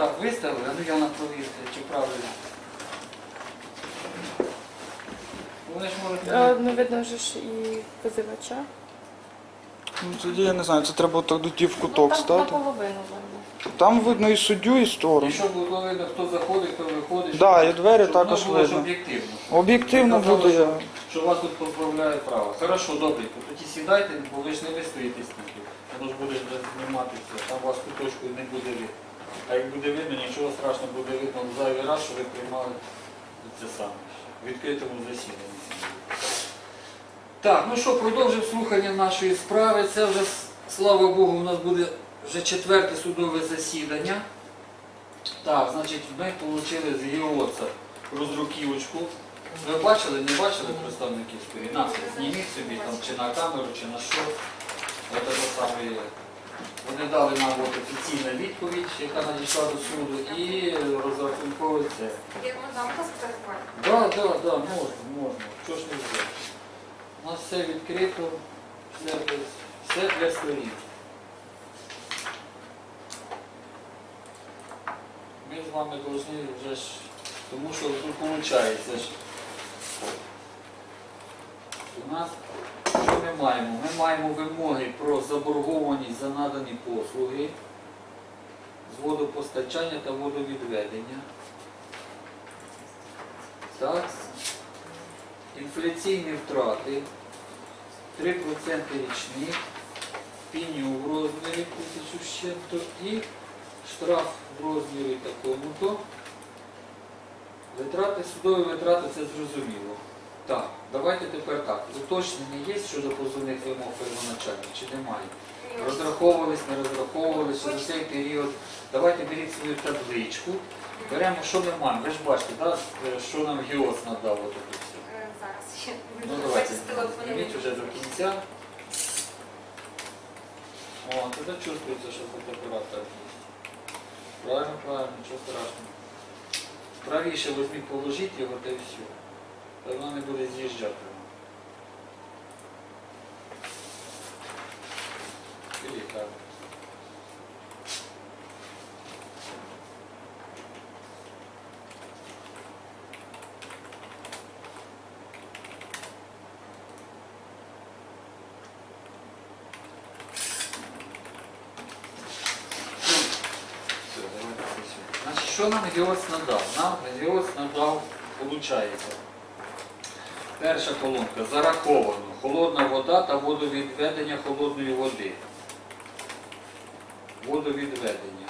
Так, виставили, а ну я на провірте, чи правильно. Вони ж можуть... Ну, видно вже ж і позивача. Ну, тоді я не знаю, це треба так до ті в Ну, куток там стати. наполовину видно. Там видно і суддю, і сторону. Якщо було видно, хто заходить, хто виходить. Да, і двері щоб також воно було ж видно. об'єктивно. Об'єктивно казали, буде. що- Що вас тут позбавляє права. Хорошо, добренько. Тоді сідайте, бо ви ж не вистоїте стільки. Воно ж буде вже зніматися, там вас куточку не буде видно. А як буде видно, нічого страшного буде видно в зайвий раз, що ви приймали це саме. В відкритому засіданні. Так, ну що, продовжимо слухання нашої справи. Це вже, слава Богу, у нас буде вже четверте судове засідання. Так, значить, ми отримали з ГІОЦа роздруківочку. Ви бачили, не бачили представників сторін? На, зніміть собі там чи на камеру, чи на що. Це саме. Вони дали нам от офіційну відповідь, яка надійшла до суду, і розрахунковий це. Як ми дамо сфотографувати? Так, так, так, можна, можна. Чого ж не взяти? У нас все відкрито, все, все для сторін. Ми з вами повинні вже ж, тому що тут виходить ж. У нас що ми маємо? Ми маємо вимоги про заборгованість за надані послуги з водопостачання та водовідведення. Так. Інфляційні втрати 3% річних, пеню в розмірі 1000 з і штраф в розмірі такому-то. Витрати, судові витрати це зрозуміло. Так, давайте тепер так. Уточнення є щодо позовних вимог первоначальних чи немає? Розраховувались, не розраховувались, що за цей період. Давайте беріть свою табличку. Беремо, що ми маємо. Ви ж бачите, да, що нам ГІОС надав отаке все. Е, Зараз. Ну давайте, зніміть вже до кінця. О, тоді чувствується, що фотоапарат так є. Правильно, правильно, нічого страшного. Правіше візьміть, положіть його та й все. Та вона не буде з'їжджати. Или так. Значить, що нам ГІОС надав? Нам ГІОС надав, виходить, перша колонка зараховано холодна вода та водовідведення холодної води. Водовідведення.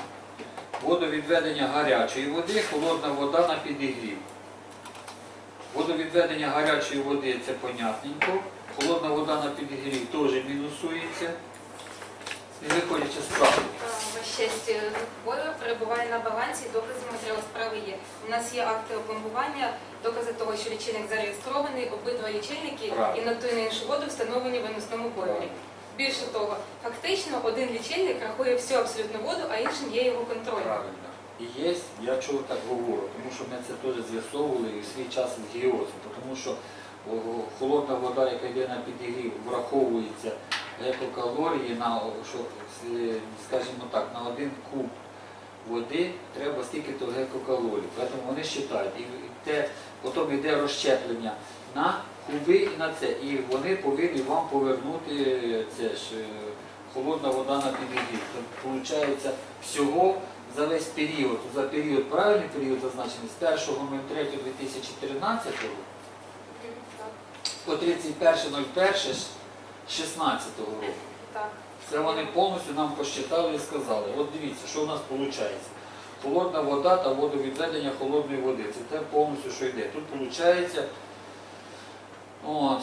Водовідведення гарячої води, холодна вода на підігрів. Водовідведення гарячої води це понятненько. Холодна вода на підігрів теж мінусується. І виходячи з правил. Ваша честь, перебуває на балансі, докази матеріалу справи є. У нас є акти опломбування, докази того, що лічильник зареєстрований, обидва лічильники і на ту і на іншу воду встановлені в виносному бойлері. Більше того, фактично один лічильник рахує всю абсолютну воду, а іншим є його контроль. Правильно. І є, я чого так говорю, тому що ми це теж з'ясовували і в свій час з гіозом, тому що холодна вода, яка йде на підігрів, враховується екокалорії на що, е, скажімо так, на один куб води треба стільки то гекокалорій. Тому вони вважають, і те, потім йде розщеплення на куби і на це. І вони повинні вам повернути е, це ж е, холодна вода на підігрів. Получається всього за весь період, за період, правильний період зазначений, з 1.03.2013 по 31-01. 16-го року. Так. Це вони повністю нам посчитали і сказали, от дивіться, що у нас виходить. Холодна вода та водовідведення холодної води. Це те повністю, що йде. Тут виходить от,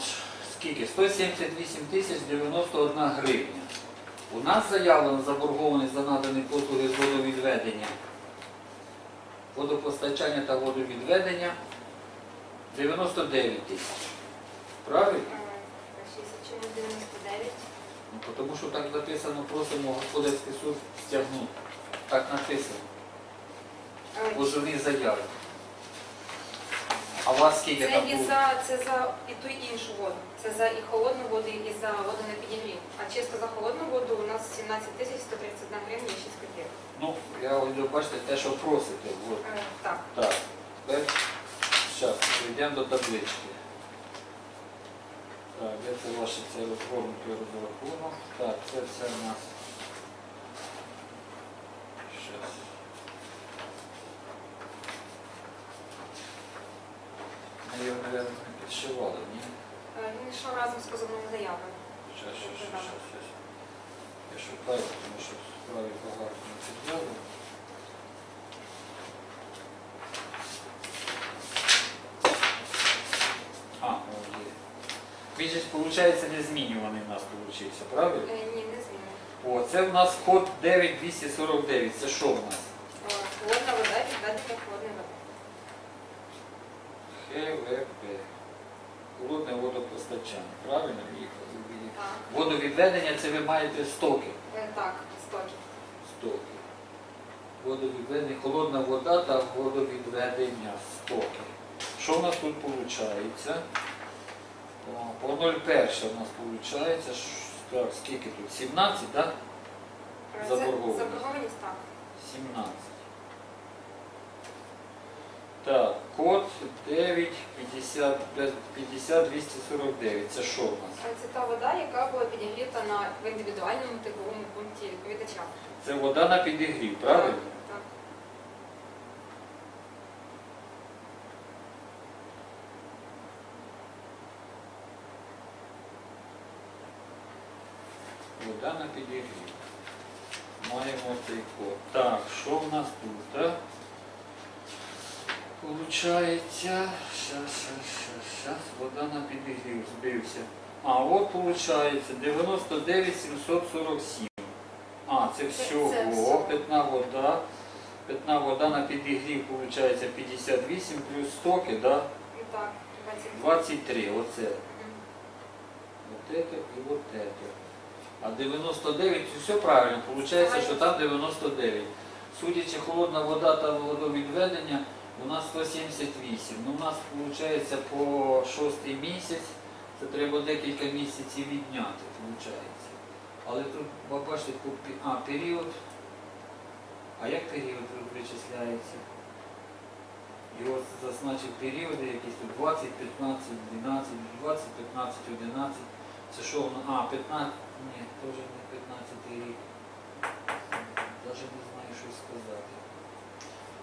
скільки? 178 тисяч 91 гривня. У нас заявлено заборгованість за надані послуги з водовідведення, водопостачання та водовідведення 99 тисяч. Правильно? 99? Ну, тому що так написано, просимо господарський суд стягнути. Так написано. Позовні заяви. А у вас скільки Це там і було? за це за і ту і іншу воду. Це за і холодну воду, і за воду на підігрів. А чисто за холодну воду у нас 17 тисяч 131 гривня і 6 копійок. Ну, я ось бачите, те, що просите. От. Е, Так. Так, тепер зараз прийдемо до таблички. Так, де це ваше це розгорнутий розрахунок? Так, це все у нас. Щас. Ми його, мабуть, не підшивали, ні? Е, Він йшов разом з позовною заявою. Щас, щас, щас, щас, щас. Я шукаю, тому що справи багато не підняли. А, о, є. Він же, виходить, не змінюваний у нас вийшов, правильно? Е, Ні, не змінено. О, це в нас код 9249. Це що в нас? Холодна вода, відведення холодної води. ХВП. Холодне водопостачання. Правильно? Так. Водовідведення це ви маєте стоки. Е, Так, стоки. стоки. Водовідведення, холодна вода та водовідведення стоки. Що в нас тут виходить? По 0,1 у нас виходить, скільки тут? 17, так? Е, Заборгованість. Заборгованість, так. 17. Так, код 9 50, 50 249. Це що в нас? Це та вода, яка була підігріта на в індивідуальному тепловому пункті відповідача. Це вода на підігрів, правильно? Так. Вода на підігрів. Маємо цей код. Так, що в нас тут? а? Получається, щас, щас, щас, щас, вода на підігрів збився. А, от получається 99 747. А, це всього. це всього. Питна вода. Питна вода на підігрів виходить 58 плюс стоки, да? І так, 20. 23. Оце. Мгм. Вот это и вот это. А 99, все правильно, получается, що там 99. Судячи холодна вода та водовідведення, у нас 178. Ну, у нас виходить по шостий місяць, це треба декілька місяців відняти, виходить. Але тут, бачите, а, період. А як період вичисляється? Його зазначив періоди якісь тут 20, 15, 12, 20, 15, 11. Це що воно? А, 15, ні, теж не 15 рік. Навіть не знаю, що сказати.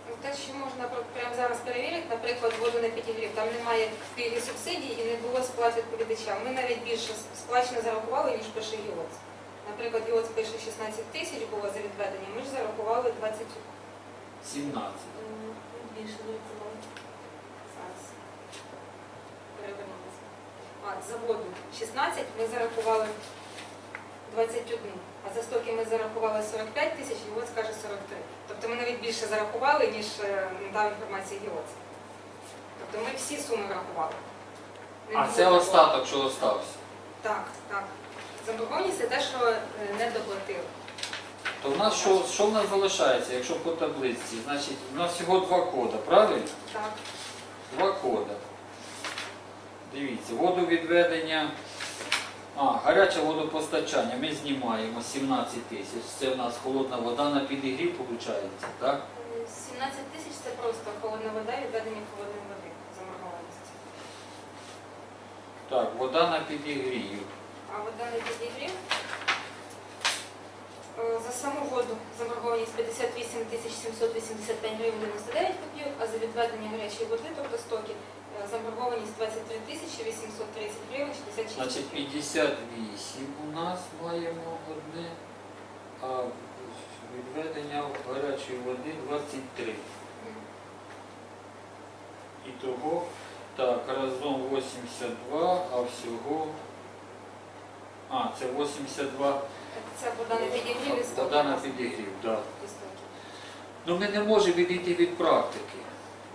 Ну, Те, що можна прямо зараз перевірити, наприклад, воду на підігрів, там немає пільги субсидій і не було сплат відповідача. Ми навіть більше сплачено зарахували, ніж пише ГІОЦ. Наприклад, ГІОЦ пише 16 тисяч було за відведення, ми ж зарахували 20 17. більше не було. Зараз. Перевернулися. А, за воду 16 ми зарахували 21. А за стоки ми зарахували 45 тисяч, ГІОЦ каже 43. Тобто ми навіть більше зарахували, ніж е, надав інформація ГІОЦ. Тобто ми всі суми врахували. Не А це такого. остаток, що остався. Так, так. Заборгованість це те, що е, не доплатили. То в нас що, що в нас залишається, якщо по таблиці? Значить, у нас всього два кода, правильно? Так. Два кода. Дивіться, водовідведення. А, гаряче водопостачання ми знімаємо 17 тисяч. Це у нас холодна вода на підігрів, виходить, так? Е, 17 тисяч це просто холодна вода і відведення холодної води заборгованості. Так, вода на підігрів. А вода не підігрів. Е, За саму воду заборгованість 58 тисяч 785 гривень 99 копійок, а за відведення гарячої води, тобто стоки, е, 23 тисячі 830 гривень 66 Значить, 58 у нас маємо одне, а відведення гарячої води 23. Мгм. І того, так, разом 82, а всього. А, це 82 Це вода на підігрів і вода на підігрів, так. і. Ну ми не можемо відійти від практики.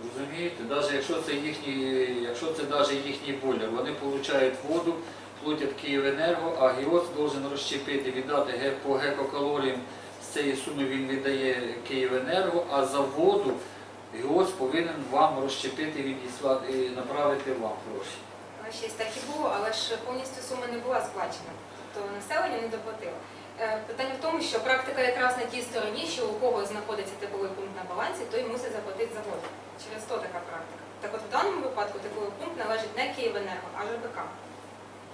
Розумієте? Навіть якщо це їхній, якщо це навіть їхній бойлер, вони отримують воду, платять Київенерго, а ГІОС должен розщепити, віддати по гекокалоріям з цієї суми він віддає Київенерго, а за воду ГІОС повинен вам розщепити, відіслати і направити вам гроші. Щось так і було, але ж повністю сума не була сплачена. Тобто населення не доплатило. Е, Питання в тому, що практика якраз на тій стороні, що у кого знаходиться тепловий пункт на балансі, той мусить заплатити за воду. Через то така практика. Так от в даному випадку тепловий пункт належить не Київенерго, а ЖБК.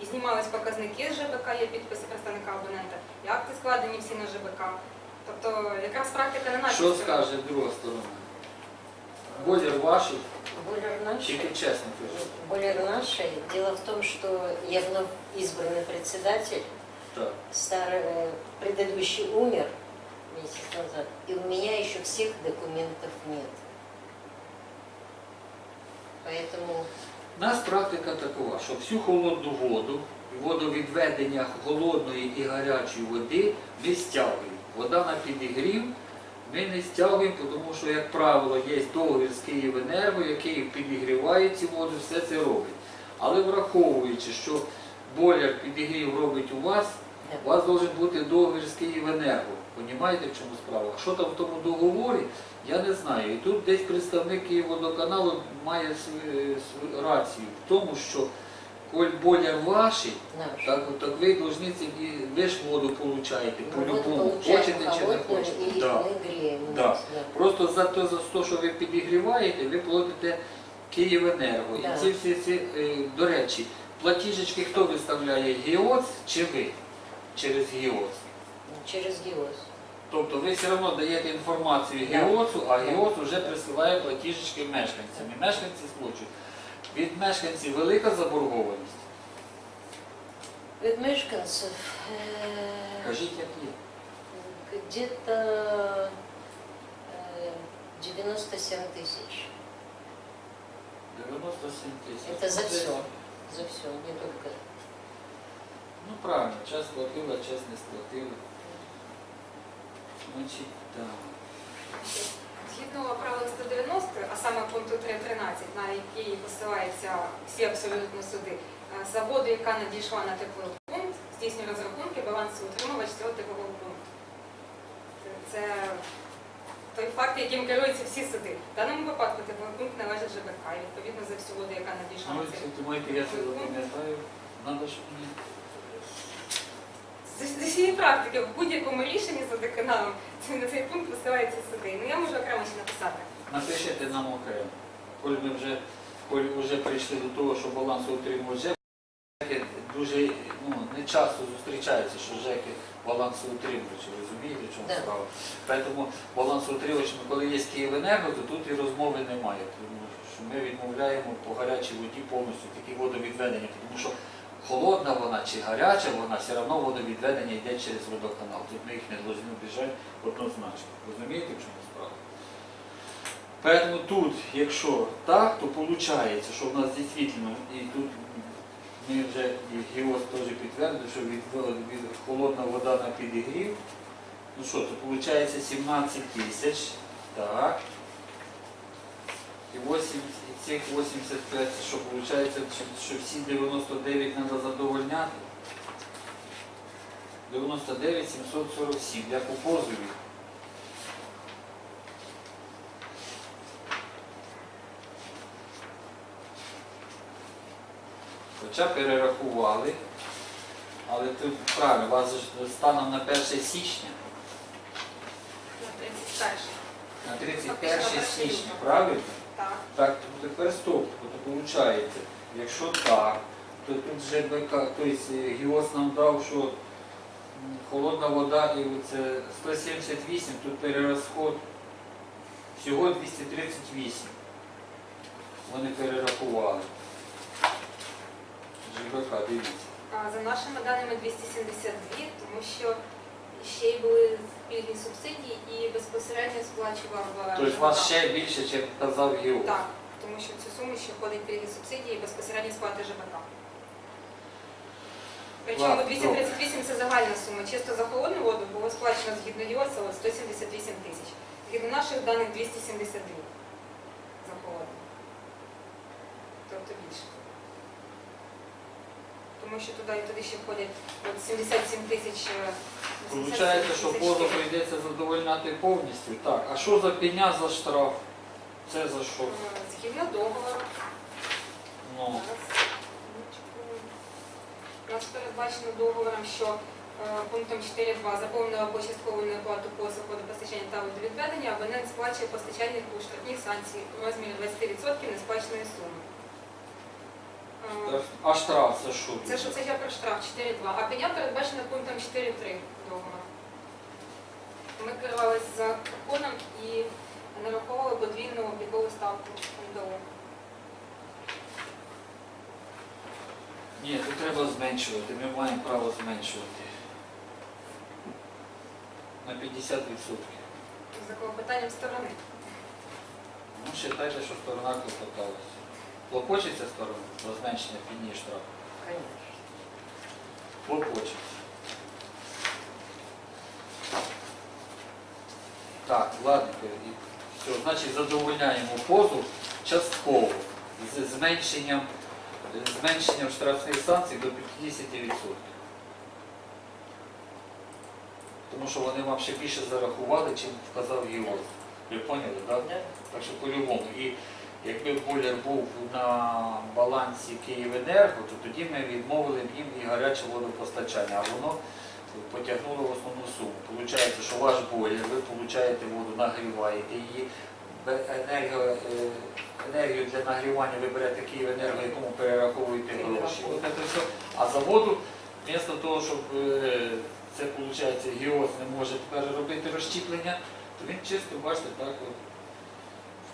І знімались показники з ЖБК, є підписи представника абонента, і акти складені всі на ЖБК. Тобто якраз практика на нашій Що стороні. скаже друга сторона? Бойлер ваший, Бойлер нашей, тільки чесно кажу. бойлер нашей. Дело в том, что я вновь избранный председатель. Так. Старый, э, предыдущий умер месяц назад, и у меня еще всех документов нет. Поэтому У нас практика такова, що всю холодну воду, водовідведення холодної і гарячої води ми стягуємо. Вода на підігрів ми не стягуємо, тому що, як правило, є договір з Київенерго, який підігріває ці води, все це робить. Але враховуючи, що бойлер підігрів робить у вас, у вас має бути договір з Київенерго. Понімаєте, в чому справа? Що там в тому договорі, я не знаю. І тут десь представник Київводоканалу має свою, свою рацію в тому, що коль ваший, наш. так, так ви должны ці, ви ж воду получаєте Ну, по-любому, хочете чи не хочете. Да. Да. Просто за те, за те, що ви підігріваєте, ви платите Київенерго. Да. І ці всі, ці, е, до речі, платіжечки хто виставляє ГІОЦ чи ви через ГІОЦ? Через ГИОС. Тобто ви все одно даєте інформацію Да. ГІОЦу, а Да. ГІОЦ вже присилає платіжечки мешканцям. І мешканці сплачують. Від мешканців велика заборгованість. Від мешканцев э, Кажіть, як є. где-то э, 97 тысяч. 97 тисяч. Это за Ну, все. це- За все, не только. Ну правильно, час сплатили, а час не сплатили. Значить, так. Згідно правил 190, а саме пункту 3.13, на який посилаються всі абсолютно суди, е, за воду, яка надійшла на тепловий пункт, здійснює розрахунки балансоутримувач цього теплового пункту. Це- той факт, яким керуються всі суди. В даному випадку тепловий пункт належить ЖБК, і відповідно за всю воду, яка надійшла Ну, на цей це думаєте, я це запам'ятаю. Надо, щоб мені. З з усієї практики в будь-якому рішенні за деканалом це на цей пункт посилаються суди. Ну я можу окремо ще написати. Напишете нам окремо. Коли ми вже, коли вже прийшли до того, що балансоутримувач ЖЕК, ЖЕКи дуже ну, не часто зустрічається, що ЖЕКи балансоутримувачі, розумієте, в чому справа? Тому балансоутримувачами, коли є Київенерго, то тут і розмови немає. Тому що ми відмовляємо по гарячій воді повністю такі водовідведення, тому що холодна вона чи гаряча вона, все одно водовідведення йде через водоканал. Тут ми їх не повинні біжати однозначно. Розумієте, в чому справа? Поэтому тут, якщо так, то виходить, що в нас дійсно, і тут ми вже і теж підтвердив, що від, від холодна вода на підігрів. Ну що, це виходить 17 тисяч. Так. І 8, і цих 85, що виходить, що, всі 99 треба задовольняти. 99 747 як у позові. Хоча перерахували, але тут правильно, у вас станом на 1 січня, На 31. на 31 січня, правильно? Так. Так, то тепер стоп, то виходить, якщо так, то тут ЖБК, тобто ГІОС нам дав, що холодна вода і це 178, тут перерозход всього 238. Вони перерахували. ЖБК, дивіться. А За нашими даними 272, тому що ще й були пільні субсидії і безпосередньо сплачував е, Тобто у вас ще більше, ніж казав ГІОС. Так, тому що в цю суму ще входить пільні субсидії і безпосередньо сплати ЖБК. Причому 238 це загальна сума. Чисто за холодну воду було сплачено згідно ЄОСа 178 тисяч. Згідно наших даних 272 за холодну. Тобто більше. Тому що туди і туди ще входять от 77 тисяч. е, 87 Получається, що позов прийдеться задовольняти повністю. Так, а що за пеня за штраф? Це за що? Е, Згідно договору. Ну, У нас передбачено договором, що е, пунктом 4.2 заповнено або часткову неоплату послуг водопостачання та водовідведення, абонент сплачує постачальнику штрафні санкції у розмірі 20% несплаченої суми. Е, а штраф це що? Це що це я про штраф 4.2, а пеня передбачена пунктом 4.3 договору. Ми керувалися законом і нараховували подвійну облікову ставку НДО. Ні, тут треба зменшувати. Ми маємо право зменшувати. На 50%. За клопотанням сторони. Ну, вважайте, що сторона клопоталася. Клопочеться сторона про зменшення пені штрафу? Конечно. Клопочеться. Так, ладно, все, значить задовольняємо позов частково з зменшенням, зменшенням штрафних санкцій до 50%. Тому що вони вам ще більше зарахували, чим вказав ГІОЗ. Ви поняли, так? Да? Так що по-любому. І якби бойлер був на балансі Київенерго, то тоді ми відмовили б їм і гаряче водопостачання, а воно потягнуло в основну суму. Получається, що ваш бойлер, ви получаєте воду, нагріваєте її, енерго, е, енергію для нагрівання ви берете Київенерго, якому перераховуєте гроші. А за воду, вмісто того, щоб е, це виходить, ГІОС не може тепер робити розщіплення, то він чисто, бачите, так от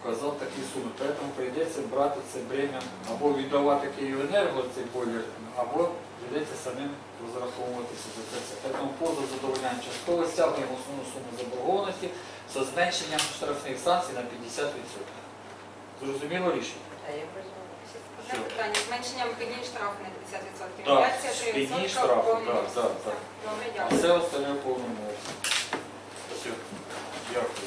вказав такі суми. Тому прийдеться брати це бремя або віддавати Київенерго цей бойлер, або прийдеться самим розраховуватися за це все. Тому позов задовольняємо частково, стягуємо основну суму заборгованості з зменшенням штрафних санкцій на 50%. Зрозуміло рішення? Одне питання. Зменшенням пені штрафу на 50%. Так, Медіація 3%. пені штрафу, повний так, так, так. Добре, дякую. все остальне в повному обсязі. Дякую.